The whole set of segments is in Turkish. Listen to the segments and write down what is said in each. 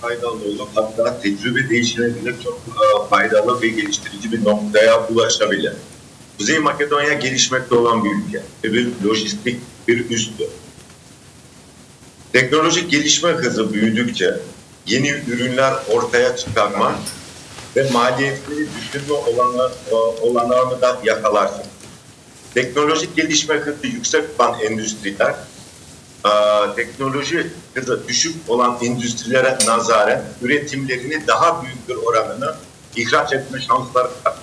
faydalı olur. Hatta tecrübe değişilebilir çok e, faydalı ve geliştirici bir noktaya ulaşabilir. Kuzey Makedonya gelişmekte olan bir ülke ve bir lojistik bir üstü. Teknolojik gelişme hızı büyüdükçe yeni ürünler ortaya çıkarma ve maliyetleri düşürme olanlar, e, olanağını da yakalarsın. Teknolojik gelişme hızı yüksek olan endüstriler e, teknoloji hızı düşük olan endüstrilere nazaren üretimlerini daha büyük bir oranını ihraç etme şansları var.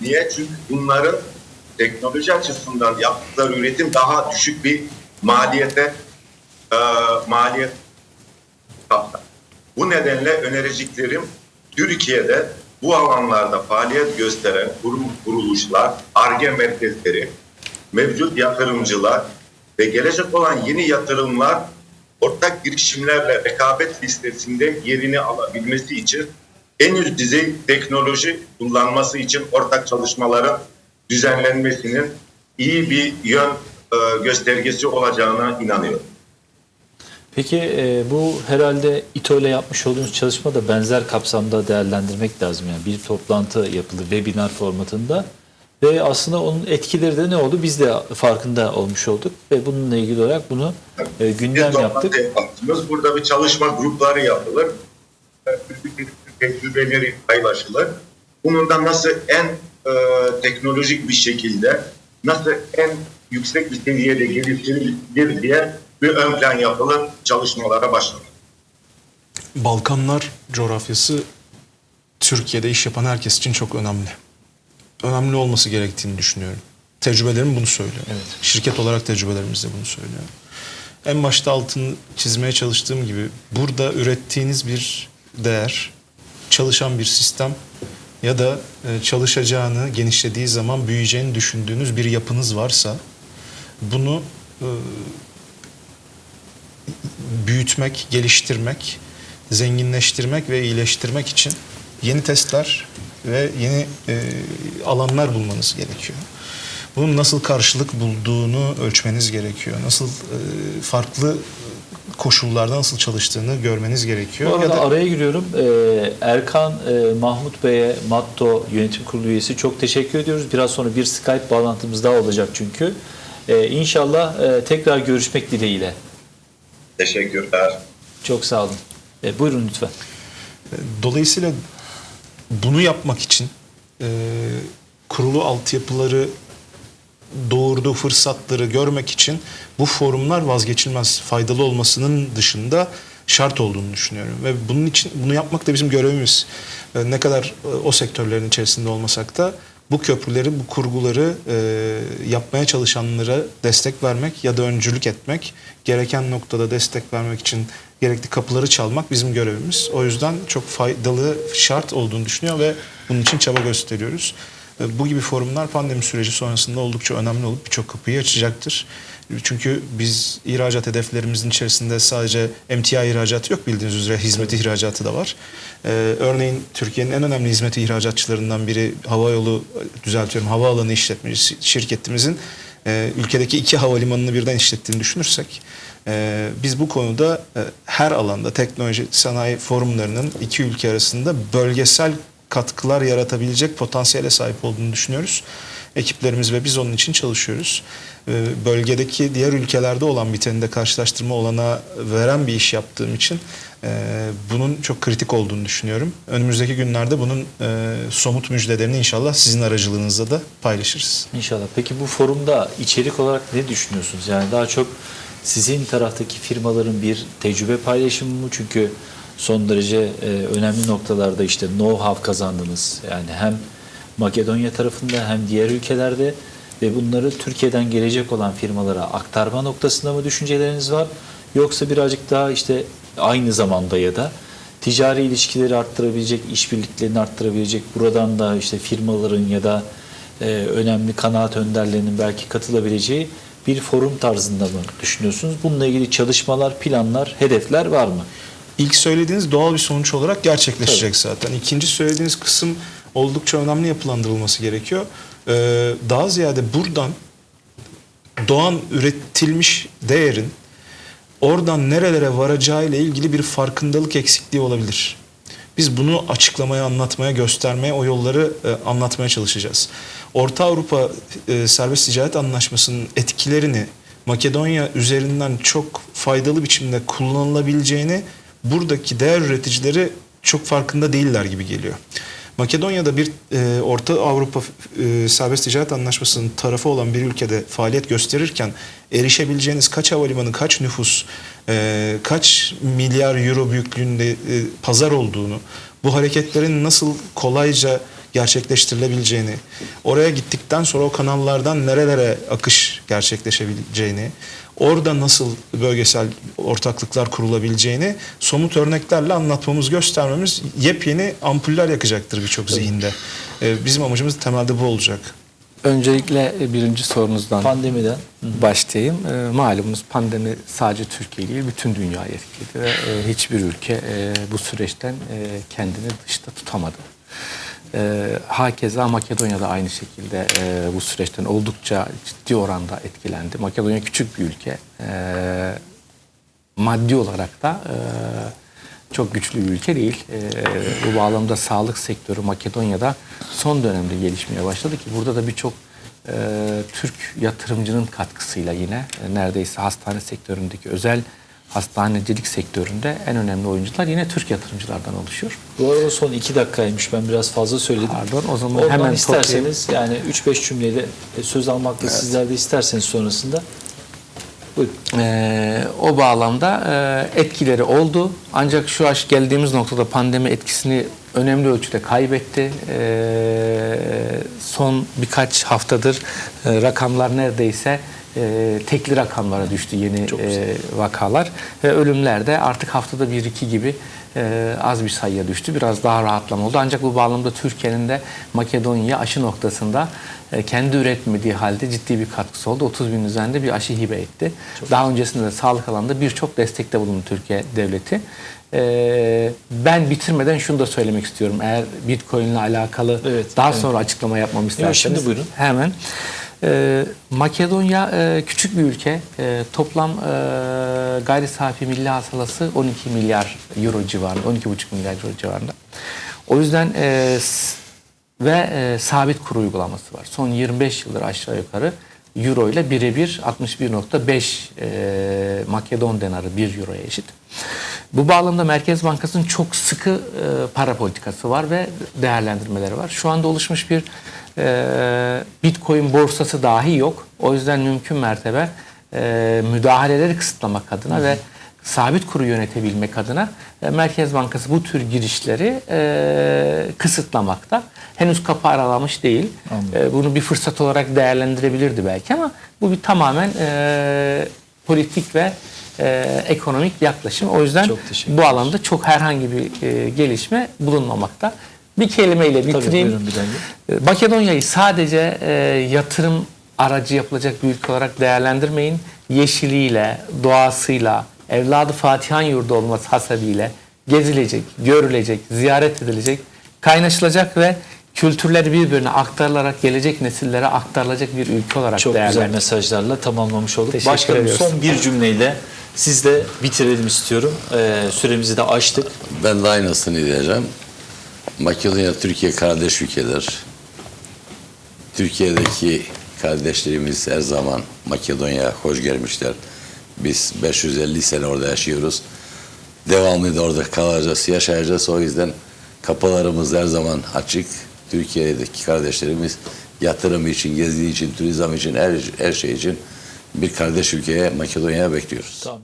Niye? Çünkü bunların teknoloji açısından yaptıkları üretim daha düşük bir maliyete e, maliyet kapsar. Bu nedenle önericiklerim Türkiye'de bu alanlarda faaliyet gösteren kurum kuruluşlar, ARGE merkezleri, mevcut yatırımcılar ve gelecek olan yeni yatırımlar ortak girişimlerle rekabet listesinde yerini alabilmesi için en üst düzey teknoloji kullanması için ortak çalışmaların düzenlenmesinin iyi bir yön e, göstergesi olacağına inanıyorum. Peki e, bu herhalde İTO ile yapmış olduğunuz çalışma da benzer kapsamda değerlendirmek lazım. Yani bir toplantı yapılır webinar formatında ve aslında onun etkileri de ne oldu biz de farkında olmuş olduk ve bununla ilgili olarak bunu e, gündem toplantı yaptık. yaptınız. Burada bir çalışma grupları yapılır. Tecrübeleri paylaşılır. Bunun da nasıl en e, teknolojik bir şekilde, nasıl en yüksek bir seviyede geliştirilir diye bir ön plan yapılır, çalışmalara başlanır. Balkanlar coğrafyası Türkiye'de iş yapan herkes için çok önemli. Önemli olması gerektiğini düşünüyorum. Tecrübelerim bunu söylüyor. Şirket olarak tecrübelerimiz de bunu söylüyor. En başta altını çizmeye çalıştığım gibi burada ürettiğiniz bir değer, çalışan bir sistem ya da e, çalışacağını genişlediği zaman büyüyeceğini düşündüğünüz bir yapınız varsa bunu e, büyütmek, geliştirmek, zenginleştirmek ve iyileştirmek için yeni testler ve yeni e, alanlar bulmanız gerekiyor. Bunun nasıl karşılık bulduğunu ölçmeniz gerekiyor. Nasıl e, farklı koşullarda nasıl çalıştığını görmeniz gerekiyor. Bu arada Ya da- araya giriyorum. Ee, Erkan e, Mahmut Bey'e Matto Yönetim Kurulu üyesi çok teşekkür ediyoruz. Biraz sonra bir Skype bağlantımız daha olacak çünkü. Ee, inşallah e, tekrar görüşmek dileğiyle. Teşekkürler. Çok sağ olun. E, buyurun lütfen. Dolayısıyla bunu yapmak için e, kurulu altyapıları doğurduğu fırsatları görmek için bu forumlar vazgeçilmez faydalı olmasının dışında şart olduğunu düşünüyorum ve bunun için bunu yapmak da bizim görevimiz. E, ne kadar e, o sektörlerin içerisinde olmasak da bu köprüleri, bu kurguları e, yapmaya çalışanlara destek vermek ya da öncülük etmek, gereken noktada destek vermek için gerekli kapıları çalmak bizim görevimiz. O yüzden çok faydalı, şart olduğunu düşünüyor ve bunun için çaba gösteriyoruz. E, Bu gibi forumlar pandemi süreci sonrasında oldukça önemli olup birçok kapıyı açacaktır. Çünkü biz ihracat hedeflerimizin içerisinde sadece emtia ihracatı yok bildiğiniz üzere hizmet ihracatı da var. Ee, örneğin Türkiye'nin en önemli hizmet ihracatçılarından biri havayolu düzeltiyorum havaalanı işletmecisi şirketimizin e, ülkedeki iki havalimanını birden işlettiğini düşünürsek e, biz bu konuda e, her alanda teknoloji sanayi forumlarının iki ülke arasında bölgesel katkılar yaratabilecek potansiyele sahip olduğunu düşünüyoruz. Ekiplerimiz ve biz onun için çalışıyoruz. Ee, Bölgedeki diğer ülkelerde olan biteni de karşılaştırma olanağı veren bir iş yaptığım için e, bunun çok kritik olduğunu düşünüyorum. Önümüzdeki günlerde bunun e, somut müjdelerini inşallah sizin aracılığınızla da paylaşırız. İnşallah. Peki bu forumda içerik olarak ne düşünüyorsunuz? Yani daha çok sizin taraftaki firmaların bir tecrübe paylaşımı mı? Çünkü son derece e, önemli noktalarda işte know-how kazandınız. Yani hem Makedonya tarafında hem diğer ülkelerde ve bunları Türkiye'den gelecek olan firmalara aktarma noktasında mı düşünceleriniz var? Yoksa birazcık daha işte aynı zamanda ya da ticari ilişkileri arttırabilecek, işbirliklerini arttırabilecek buradan da işte firmaların ya da e, önemli kanaat önderlerinin belki katılabileceği bir forum tarzında mı düşünüyorsunuz? Bununla ilgili çalışmalar, planlar, hedefler var mı? İlk söylediğiniz doğal bir sonuç olarak gerçekleşecek zaten. İkinci söylediğiniz kısım oldukça önemli yapılandırılması gerekiyor. Ee, daha ziyade buradan doğan üretilmiş değerin oradan nerelere varacağı ile ilgili bir farkındalık eksikliği olabilir. Biz bunu açıklamaya, anlatmaya, göstermeye, o yolları e, anlatmaya çalışacağız. Orta Avrupa e, Serbest Ticaret Anlaşması'nın etkilerini Makedonya üzerinden çok faydalı biçimde kullanılabileceğini buradaki değer üreticileri çok farkında değiller gibi geliyor. Makedonya'da bir e, Orta Avrupa e, Serbest Ticaret Anlaşması'nın tarafı olan bir ülkede faaliyet gösterirken erişebileceğiniz kaç havalimanı, kaç nüfus, e, kaç milyar euro büyüklüğünde e, pazar olduğunu, bu hareketlerin nasıl kolayca gerçekleştirilebileceğini, oraya gittikten sonra o kanallardan nerelere akış gerçekleşebileceğini, orada nasıl bölgesel ortaklıklar kurulabileceğini somut örneklerle anlatmamız, göstermemiz yepyeni ampuller yakacaktır birçok zihinde. Ee, Bizim amacımız temelde bu olacak. Öncelikle e, birinci sorunuzdan Pandemiden. başlayayım. E, malumunuz pandemi sadece Türkiye değil bütün dünyayı etkiledi ve e, hiçbir ülke e, bu süreçten e, kendini dışta tutamadı. E, hakeza Makedonya da aynı şekilde e, bu süreçten oldukça ciddi oranda etkilendi. Makedonya küçük bir ülke. E, maddi olarak da e, çok güçlü bir ülke değil. E, bu bağlamda sağlık sektörü Makedonya'da son dönemde gelişmeye başladı ki burada da birçok e, Türk yatırımcının katkısıyla yine e, neredeyse hastane sektöründeki özel hastanecilik sektöründe en önemli oyuncular yine Türk yatırımcılardan oluşuyor. Bu arada son iki dakikaymış. Ben biraz fazla söyledim. Pardon, o zaman Oradan hemen isterseniz yani 3-5 cümleyle e, söz almakta sizler de isterseniz sonrasında. Buyurun. Ee, o bağlamda e, etkileri oldu. Ancak şu aş geldiğimiz noktada pandemi etkisini önemli ölçüde kaybetti. Ee, son birkaç haftadır e, rakamlar neredeyse e, tekli rakamlara düştü yeni Çok e, vakalar. Ve ölümler de artık haftada bir iki gibi e, az bir sayıya düştü. Biraz daha rahatlama oldu. Ancak bu bağlamda Türkiye'nin de Makedonya aşı noktasında e, kendi üretmediği halde ciddi bir katkısı oldu. 30 bin üzerinde bir aşı hibe etti. Daha öncesinde de sağlık alanında birçok destekte bulundu Türkiye devleti. E, ben bitirmeden şunu da söylemek istiyorum. Eğer Bitcoin ile alakalı Evet, daha evet. sonra açıklama yapmamı isterseniz. şimdi buyurun. Hemen. Ee, Makedonya e, küçük bir ülke. E, toplam e, gayri safi milli hasılası 12 milyar euro civarında, 12,5 milyar euro civarında. O yüzden e, ve e, sabit kuru uygulaması var. Son 25 yıldır aşağı yukarı euro ile birebir 61.5 e, Makedon denarı 1 euroya eşit. Bu bağlamda Merkez Bankası'nın çok sıkı e, para politikası var ve değerlendirmeleri var. Şu anda oluşmuş bir e, Bitcoin borsası dahi yok. O yüzden mümkün mertebe e, müdahaleleri kısıtlamak adına ve sabit kuru yönetebilmek adına e, Merkez Bankası bu tür girişleri e, kısıtlamakta. Henüz kapı aralamış değil. E, bunu bir fırsat olarak değerlendirebilirdi belki ama bu bir tamamen e, politik ve e, ekonomik yaklaşım. O yüzden bu alanda çok herhangi bir e, gelişme bulunmamakta. Bir kelimeyle Tabii, bitireyim. buyurun Bilal Bey. E, Makedonya'yı sadece e, yatırım aracı yapılacak bir ülke olarak değerlendirmeyin. Yeşiliyle, doğasıyla, evladı Fatihan yurdu olması hasebiyle gezilecek, görülecek, ziyaret edilecek, kaynaşılacak ve kültürleri birbirine aktarılarak gelecek nesillere aktarılacak bir ülke olarak Çok güzel mesajlarla tamamlamış olduk. Teşekkür Başkanım ediyoruz. son bir cümleyle siz de bitirelim istiyorum. Ee, süremizi de aştık. Ben de aynısını diyeceğim. Makedonya Türkiye kardeş ülkeler. Türkiye'deki kardeşlerimiz her zaman Makedonya'ya hoş gelmişler. Biz 550 sene orada yaşıyoruz. Devamlı da orada kalacağız, yaşayacağız. O yüzden kapılarımız her zaman açık. Türkiye'deki kardeşlerimiz yatırım için, gezi için, turizm için, her, her şey için bir kardeş ülkeye Makedonya'ya bekliyoruz. Tamam.